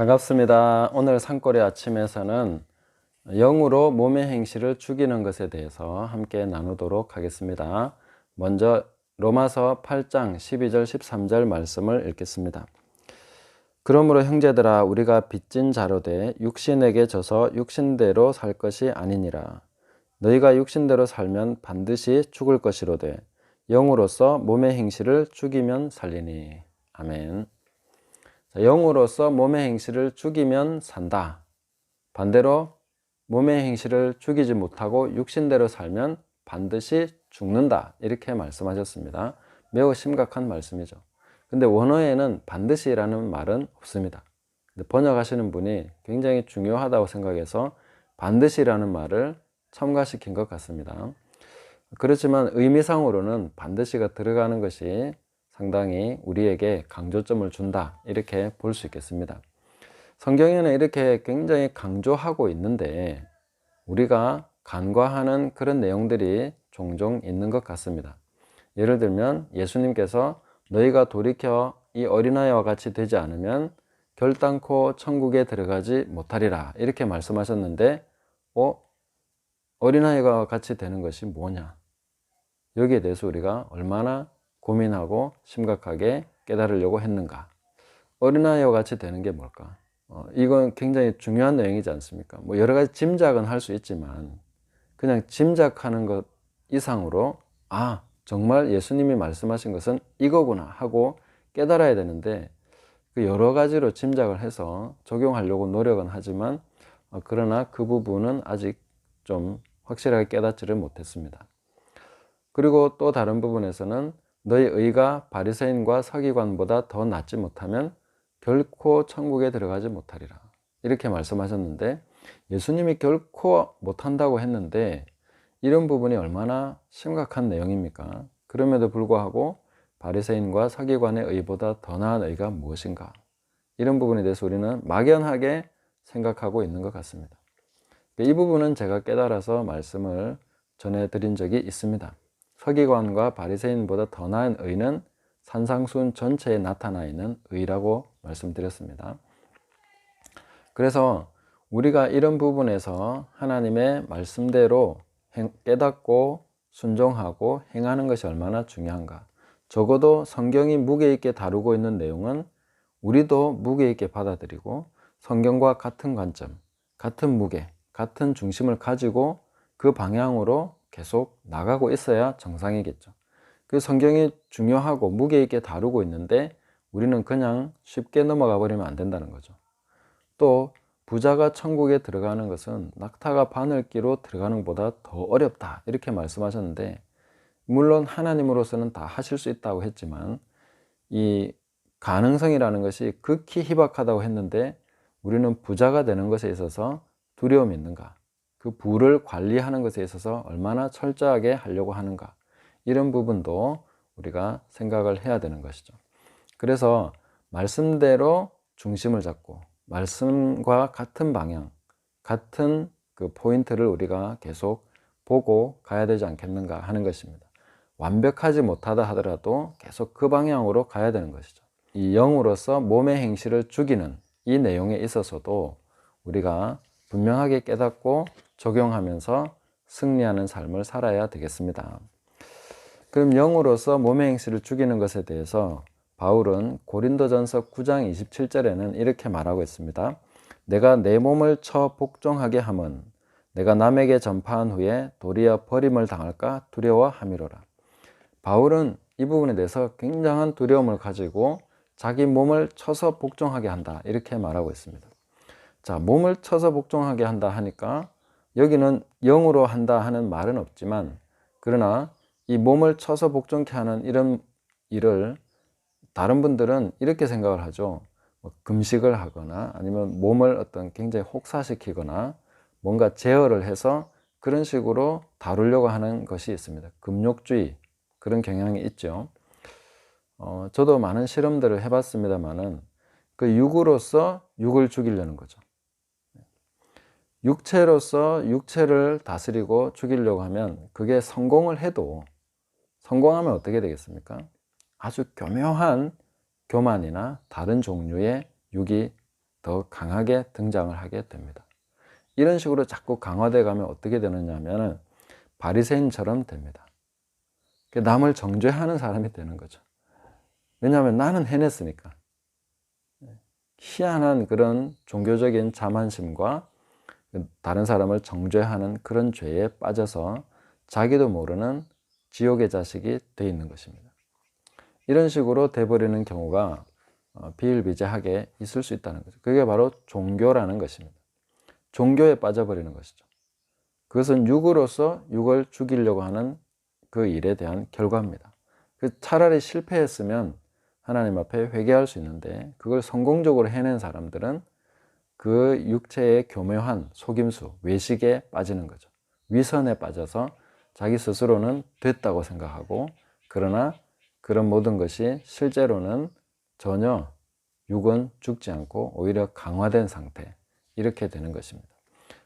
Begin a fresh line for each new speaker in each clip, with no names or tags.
반갑습니다. 오늘 산골의 아침에서는 영으로 몸의 행실을 죽이는 것에 대해서 함께 나누도록 하겠습니다. 먼저 로마서 8장 12절 13절 말씀을 읽겠습니다. 그러므로 형제들아 우리가 빚진 자로 돼 육신에게 져서 육신대로 살 것이 아니니라. 너희가 육신대로 살면 반드시 죽을 것이로되 영으로서 몸의 행실을 죽이면 살리니. 아멘. 자, 영으로서 몸의 행실을 죽이면 산다. 반대로 몸의 행실을 죽이지 못하고 육신대로 살면 반드시 죽는다. 이렇게 말씀하셨습니다. 매우 심각한 말씀이죠. 근데 원어에는 반드시라는 말은 없습니다. 번역하시는 분이 굉장히 중요하다고 생각해서 반드시라는 말을 첨가시킨 것 같습니다. 그렇지만 의미상으로는 반드시가 들어가는 것이 상당히 우리에게 강조점을 준다. 이렇게 볼 수 있겠습니다. 성경에는 이렇게 굉장히 강조하고 있는데 우리가 간과하는 그런 내용들이 종종 있는 것 같습니다. 예를 들면 예수님께서 너희가 돌이켜 이 어린아이와 같이 되지 않으면 결단코 천국에 들어가지 못하리라 이렇게 말씀하셨는데 어? 어린아이가 같이 되는 것이 뭐냐? 여기에 대해서 우리가 얼마나 고민하고 심각하게 깨달으려고 했는가? 어린아이와 같이 되는 게 뭘까? 어, 이건 굉장히 중요한 내용이지 않습니까? 뭐 여러 가지 짐작은 할 수 있지만 그냥 짐작하는 것 이상으로 아 정말 예수님이 말씀하신 것은 이거구나 하고 깨달아야 되는데 그 여러 가지로 짐작을 해서 적용하려고 노력은 하지만 어, 그러나 그 부분은 아직 좀 확실하게 깨닫지를 못했습니다. 그리고 또 다른 부분에서는 너희 의가 바리새인과 서기관보다 더 낫지 못하면 결코 천국에 들어가지 못하리라. 이렇게 말씀하셨는데 예수님이 결코 못한다고 했는데 이런 부분이 얼마나 심각한 내용입니까? 그럼에도 불구하고 바리새인과 서기관의 의보다 더 나은 의가 무엇인가? 이런 부분에 대해서 우리는 막연하게 생각하고 있는 것 같습니다. 이 부분은 제가 깨달아서 말씀을 전해드린 적이 있습니다. 서기관과 바리새인보다 더 나은 의는 산상순 전체에 나타나 있는 의라고 말씀드렸습니다. 그래서 우리가 이런 부분에서 하나님의 말씀대로 깨닫고 순종하고 행하는 것이 얼마나 중요한가. 적어도 성경이 무게 있게 다루고 있는 내용은 우리도 무게 있게 받아들이고 성경과 같은 관점, 같은 무게, 같은 중심을 가지고 그 방향으로 계속 나가고 있어야 정상이겠죠. 그 성경이 중요하고 무게 있게 다루고 있는데 우리는 그냥 쉽게 넘어가 버리면 안 된다는 거죠. 또 부자가 천국에 들어가는 것은 낙타가 바늘기로 들어가는 것보다 더 어렵다 이렇게 말씀하셨는데 물론 하나님으로서는 다 하실 수 있다고 했지만 이 가능성이라는 것이 극히 희박하다고 했는데 우리는 부자가 되는 것에 있어서 두려움이 있는가 그 부를 관리하는 것에 있어서 얼마나 철저하게 하려고 하는가 이런 부분도 우리가 생각을 해야 되는 것이죠. 그래서 말씀대로 중심을 잡고 말씀과 같은 방향, 같은 그 포인트를 우리가 계속 보고 가야 되지 않겠는가 하는 것입니다. 완벽하지 못하다 하더라도 계속 그 방향으로 가야 되는 것이죠. 이 영으로서 몸의 행실을 죽이는 이 내용에 있어서도 우리가 분명하게 깨닫고 적용하면서 승리하는 삶을 살아야 되겠습니다. 그럼 영으로서 몸의 행실을 죽이는 것에 대해서 바울은 고린도전서 9장 27절에는 이렇게 말하고 있습니다. 내가 내 몸을 쳐 복종하게 함은 내가 남에게 전파한 후에 도리어 버림을 당할까 두려워함이로라. 바울은 이 부분에 대해서 굉장한 두려움을 가지고 자기 몸을 쳐서 복종하게 한다. 이렇게 말하고 있습니다. 자, 몸을 쳐서 복종하게 한다 하니까 여기는 영으로 한다 하는 말은 없지만 그러나 이 몸을 쳐서 복종케 하는 이런 일을 다른 분들은 이렇게 생각을 하죠. 뭐 금식을 하거나 아니면 몸을 어떤 굉장히 혹사시키거나 뭔가 제어를 해서 그런 식으로 다루려고 하는 것이 있습니다. 금욕주의 그런 경향이 있죠. 어, 저도 많은 실험들을 해봤습니다만은 그 육으로서 육을 죽이려는 거죠. 육체로서 육체를 다스리고 죽이려고 하면 그게 성공을 해도 성공하면 어떻게 되겠습니까? 아주 교묘한 교만이나 다른 종류의 육이 더 강하게 등장을 하게 됩니다. 이런 식으로 자꾸 강화돼 가면 어떻게 되느냐면은 바리새인처럼 됩니다. 남을 정죄하는 사람이 되는 거죠. 왜냐하면 나는 해냈으니까. 희한한 그런 종교적인 자만심과 다른 사람을 정죄하는 그런 죄에 빠져서 자기도 모르는 지옥의 자식이 돼 있는 것입니다. 이런 식으로 돼버리는 경우가 어, 비일비재하게 있을 수 있다는 거죠. 그게 바로 종교라는 것입니다. 종교에 빠져버리는 것이죠. 그것은 육으로서 육을 죽이려고 하는 그 일에 대한 결과입니다. 그 차라리 실패했으면 하나님 앞에 회개할 수 있는데 그걸 성공적으로 해낸 사람들은 그 육체의 교묘한 속임수, 외식에 빠지는 거죠. 위선에 빠져서 자기 스스로는 됐다고 생각하고 그러나 그런 모든 것이 실제로는 전혀 육은 죽지 않고 오히려 강화된 상태 이렇게 되는 것입니다.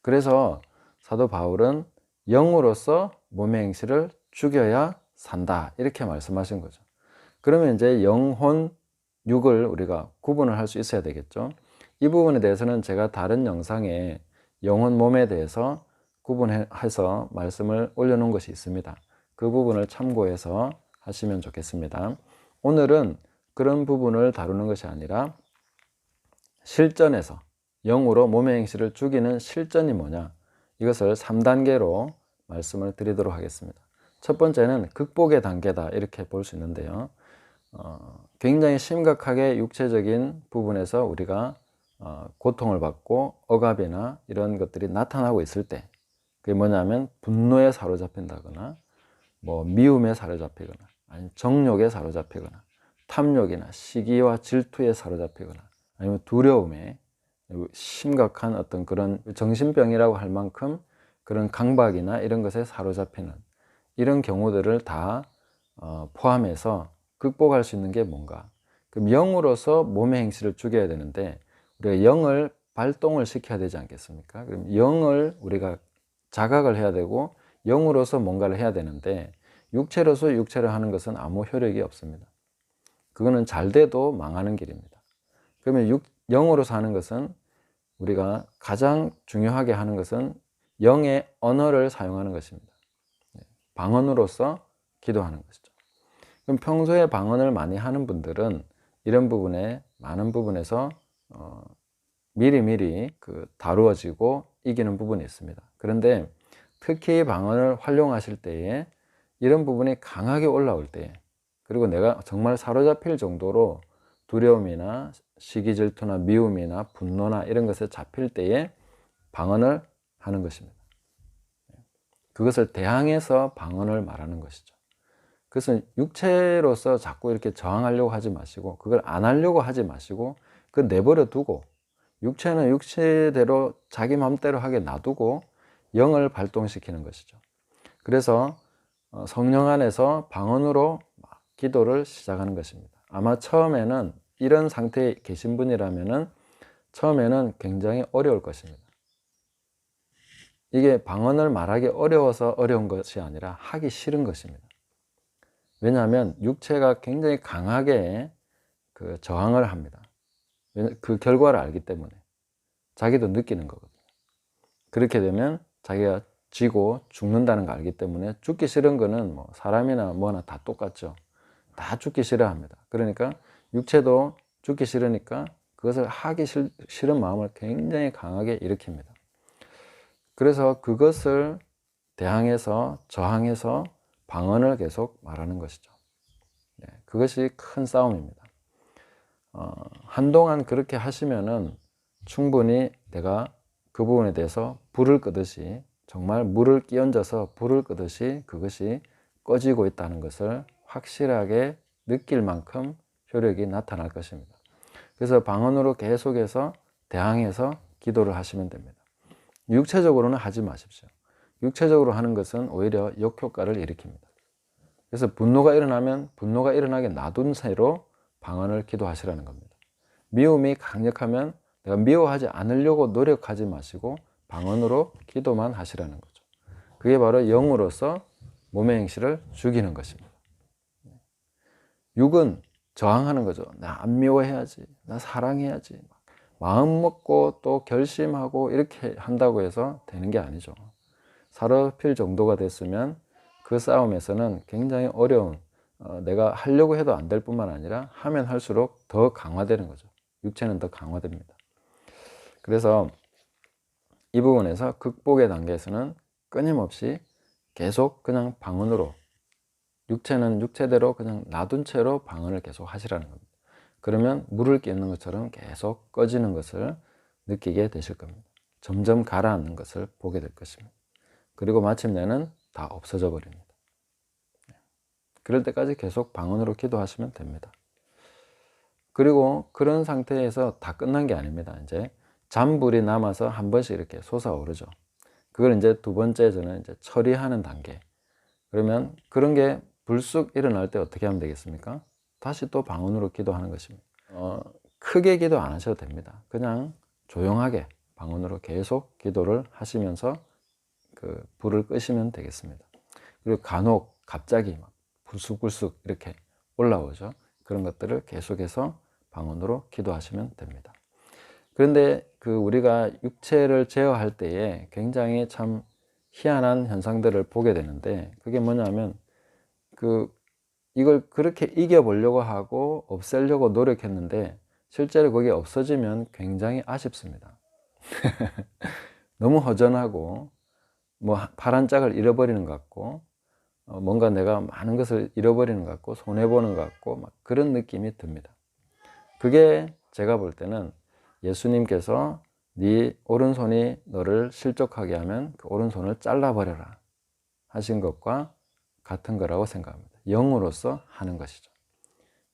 그래서 사도 바울은 영으로서 몸의 행실을 죽여야 산다 이렇게 말씀하신 거죠. 그러면 이제 영혼, 육을 우리가 구분을 할 수 있어야 되겠죠. 이 부분에 대해서는 제가 다른 영상에 영혼, 몸에 대해서 구분해서 말씀을 올려놓은 것이 있습니다. 그 부분을 참고해서 하시면 좋겠습니다. 오늘은 그런 부분을 다루는 것이 아니라 실전에서 영으로 몸의 행실을 죽이는 실전이 뭐냐 이것을 3단계로 말씀을 드리도록 하겠습니다. 첫 번째는 극복의 단계다 이렇게 볼 수 있는데요. 어, 굉장히 심각하게 육체적인 부분에서 우리가 어, 고통을 받고 억압이나 이런 것들이 나타나고 있을 때 그게 뭐냐면 분노에 사로잡힌다거나 뭐 미움에 사로잡히거나 아니면 정욕에 사로잡히거나 탐욕이나 시기와 질투에 사로잡히거나 아니면 두려움에 심각한 어떤 그런 정신병이라고 할 만큼 그런 강박이나 이런 것에 사로잡히는 이런 경우들을 다 어, 포함해서 극복할 수 있는 게 뭔가? 그럼 영으로서 몸의 행실을 죽여야 되는데 우리가 영을 발동을 시켜야 되지 않겠습니까? 그럼 영을 우리가 자각을 해야 되고 영으로서 뭔가를 해야 되는데 육체로서 육체를 하는 것은 아무 효력이 없습니다. 그거는 잘 돼도 망하는 길입니다. 그러면 육, 영으로서 하는 것은 우리가 가장 중요하게 하는 것은 영의 언어를 사용하는 것입니다. 네, 방언으로서 기도하는 것이죠. 그럼 평소에 방언을 많이 하는 분들은 이런 부분에 많은 부분에서 어, 미리미리 그 다루어지고 이기는 부분이 있습니다. 그런데 특히 방언을 활용하실 때에 이런 부분이 강하게 올라올 때 그리고 내가 정말 사로잡힐 정도로 두려움이나 시기 질투나 미움이나 분노나 이런 것에 잡힐 때에 방언을 하는 것입니다. 그것을 대항해서 방언을 말하는 것이죠. 그래서 육체로서 자꾸 이렇게 저항하려고 하지 마시고 그걸 안 하려고 하지 마시고 그 내버려 두고 육체는 육체대로 자기 마음대로 하게 놔두고 영을 발동시키는 것이죠. 그래서 어, 성령 안에서 방언으로 기도를 시작하는 것입니다. 아마 처음에는 이런 상태에 계신 분이라면은 처음에는 굉장히 어려울 것입니다. 이게 방언을 말하기 어려워서 어려운 것이 아니라 하기 싫은 것입니다. 왜냐하면 육체가 굉장히 강하게 그 저항을 합니다. 그 결과를 알기 때문에 자기도 느끼는 거거든요. 그렇게 되면 자기가 지고 죽는다는 걸 알기 때문에 죽기 싫은 거는 뭐 사람이나 뭐나 다 똑같죠. 다 죽기 싫어합니다. 그러니까 육체도 죽기 싫으니까 그것을 하기 싫 은 마음을 굉장히 강하게 일으킵니다. 그래서 그것을 대항해서 저항해서 방언을 계속 말하는 것이죠. 네, 그것이 큰 싸움입니다. 어, 한동안 그렇게 하시면은 충분히 내가 그 부분에 대해서 불을 끄듯이 정말 물을 끼얹어서 불을 끄듯이 그것이 꺼지고 있다는 것을 확실하게 느낄 만큼 효력이 나타날 것입니다. 그래서 방언으로 계속해서 대항해서 기도를 하시면 됩니다. 육체적으로는 하지 마십시오. 육체적으로 하는 것은 오히려 역효과를 일으킵니다. 그래서 분노가 일어나면 분노가 일어나게 놔둔 채로 방언을 기도하시라는 겁니다. 미움이 강력하면 내가 미워하지 않으려고 노력하지 마시고 방언으로 기도만 하시라는 거죠. 그게 바로 영으로서 몸의 행실을 죽이는 것입니다. 육은 저항하는 거죠. 나 안 미워해야지. 나 사랑해야지. 마음 먹고 또 결심하고 이렇게 한다고 해서 되는 게 아니죠. 사로필 정도가 됐으면 그 싸움에서는 굉장히 어려운 어, 내가 하려고 해도 안 될 뿐만 아니라 하면 할수록 더 강화되는 거죠. 육체는 더 강화됩니다. 그래서 이 부분에서 극복의 단계에서는 끊임없이 계속 그냥 방언으로 육체는 육체대로 그냥 놔둔 채로 방언을 계속 하시라는 겁니다. 그러면 물을 끼는 것처럼 계속 꺼지는 것을 느끼게 되실 겁니다. 점점 가라앉는 것을 보게 될 것입니다. 그리고 마침내는 다 없어져 버립니다. 그럴 때까지 계속 방언으로 기도하시면 됩니다. 그리고 그런 상태에서 다 끝난 게 아닙니다. 이제 잔불이 남아서 한 번씩 이렇게 솟아오르죠. 그걸 이제 두 번째 저는 이제 처리하는 단계. 그러면 그런 게 불쑥 일어날 때 어떻게 하면 되겠습니까? 다시 또 방언으로 기도하는 것입니다. 어, 크게 기도 안 하셔도 됩니다. 그냥 조용하게 방언으로 계속 기도를 하시면서 그 불을 끄시면 되겠습니다. 그리고 간혹 갑자기 막 불쑥불쑥 이렇게 올라오죠. 그런 것들을 계속해서 방언으로 기도하시면 됩니다. 그런데 그 우리가 육체를 제어할 때에 굉장히 참 희한한 현상들을 보게 되는데 그게 뭐냐면 그 이걸 그렇게 이겨보려고 하고 없애려고 노력했는데 실제로 그게 없어지면 굉장히 아쉽습니다. 너무 허전하고 뭐 파란 짝을 잃어버리는 것 같고 어, 뭔가 내가 많은 것을 잃어버리는 것 같고 손해보는 것 같고 막 그런 느낌이 듭니다. 그게 제가 볼 때는 예수님께서 네 오른손이 너를 실족하게 하면 그 오른손을 잘라버려라 하신 것과 같은 거라고 생각합니다. 영으로서 하는 것이죠.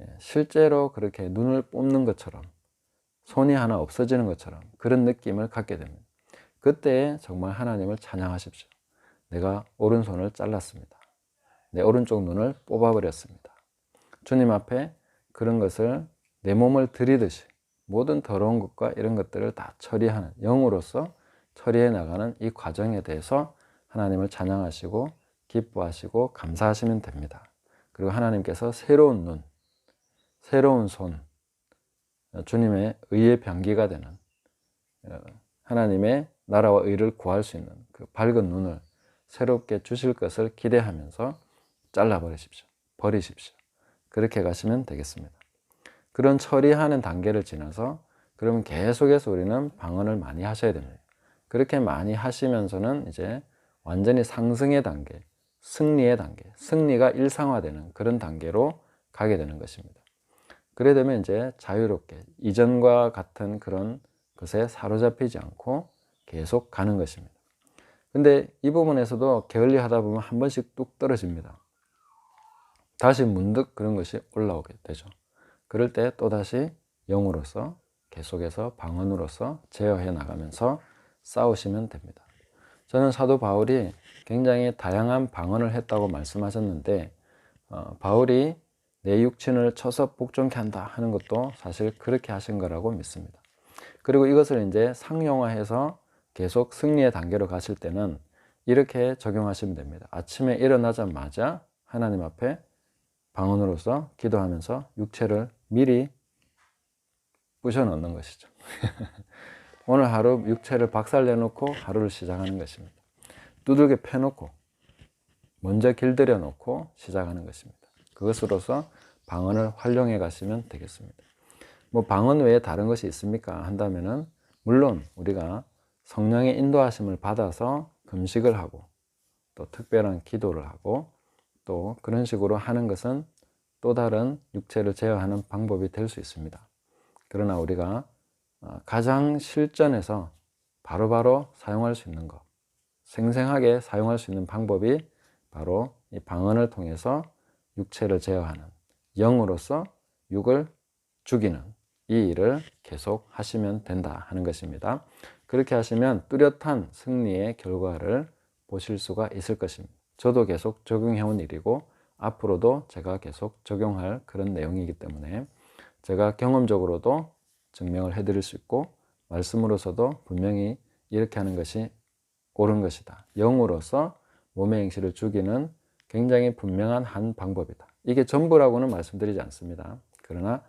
예, 실제로 그렇게 눈을 뽑는 것처럼 손이 하나 없어지는 것처럼 그런 느낌을 갖게 됩니다. 그때 정말 하나님을 찬양하십시오. 내가 오른손을 잘랐습니다. 내 오른쪽 눈을 뽑아버렸습니다. 주님 앞에 그런 것을 내 몸을 들이듯이 모든 더러운 것과 이런 것들을 다 처리하는 영으로서 처리해 나가는 이 과정에 대해서 하나님을 찬양하시고 기뻐하시고 감사하시면 됩니다. 그리고 하나님께서 새로운 눈, 새로운 손, 주님의 의의 병기가 되는 어, 하나님의 나라와 의를 구할 수 있는 그 밝은 눈을 새롭게 주실 것을 기대하면서 잘라버리십시오. 버리십시오. 그렇게 가시면 되겠습니다. 그런 처리하는 단계를 지나서 그러면 계속해서 우리는 방언을 많이 하셔야 됩니다. 그렇게 많이 하시면서는 이제 완전히 상승의 단계, 승리의 단계, 승리가 일상화되는 그런 단계로 가게 되는 것입니다. 그래 되면 이제 자유롭게 이전과 같은 그런 것에 사로잡히지 않고 계속 가는 것입니다. 근데 이 부분에서도 게을리 하다 보면 한 번씩 뚝 떨어집니다. 다시 문득 그런 것이 올라오게 되죠. 그럴 때 또다시 영으로서 계속해서 방언으로서 제어해 나가면서 싸우시면 됩니다. 저는 사도 바울이 굉장히 다양한 방언을 했다고 말씀하셨는데 어, 바울이 내 육신을 쳐서 복종케 한다 하는 것도 사실 그렇게 하신 거라고 믿습니다. 그리고 이것을 이제 상용화해서 계속 승리의 단계로 가실 때는 이렇게 적용하시면 됩니다. 아침에 일어나자마자 하나님 앞에 방언으로서 기도하면서 육체를 미리 부셔 넣는 것이죠. 오늘 하루 육체를 박살내놓고 하루를 시작하는 것입니다. 두들겨 패놓고 먼저 길들여 놓고 시작하는 것입니다. 그것으로서 방언을 활용해 가시면 되겠습니다. 뭐 방언 외에 다른 것이 있습니까? 한다면은 물론 우리가 성령의 인도하심을 받아서 금식을 하고 또 특별한 기도를 하고 또 그런 식으로 하는 것은 또 다른 육체를 제어하는 방법이 될 수 있습니다. 그러나 우리가 어, 가장 실전에서 바로 바로 사용할 수 있는 것, 생생하게 사용할 수 있는 방법이 바로 이 방언을 통해서 육체를 제어하는 영으로서 육을 죽이는 이 일을 계속 하시면 된다 하는 것입니다. 그렇게 하시면 뚜렷한 승리의 결과를 보실 수가 있을 것입니다. 저도 계속 적용해 온 일이고 앞으로도 제가 계속 적용할 그런 내용이기 때문에 제가 경험적으로도 증명을 해 드릴 수 있고 말씀으로서도 분명히 이렇게 하는 것이 옳은 것이다. 영으로서 몸의 행실을 죽이는 굉장히 분명한 한 방법이다. 이게 전부라고는 말씀드리지 않습니다. 그러나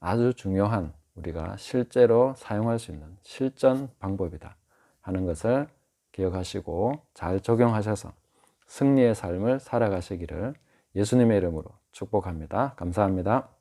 아주 중요한 우리가 실제로 사용할 수 있는 실전 방법이다 하는 것을 기억하시고 잘 적용하셔서 승리의 삶을 살아가시기를 예수님의 이름으로 축복합니다. 감사합니다.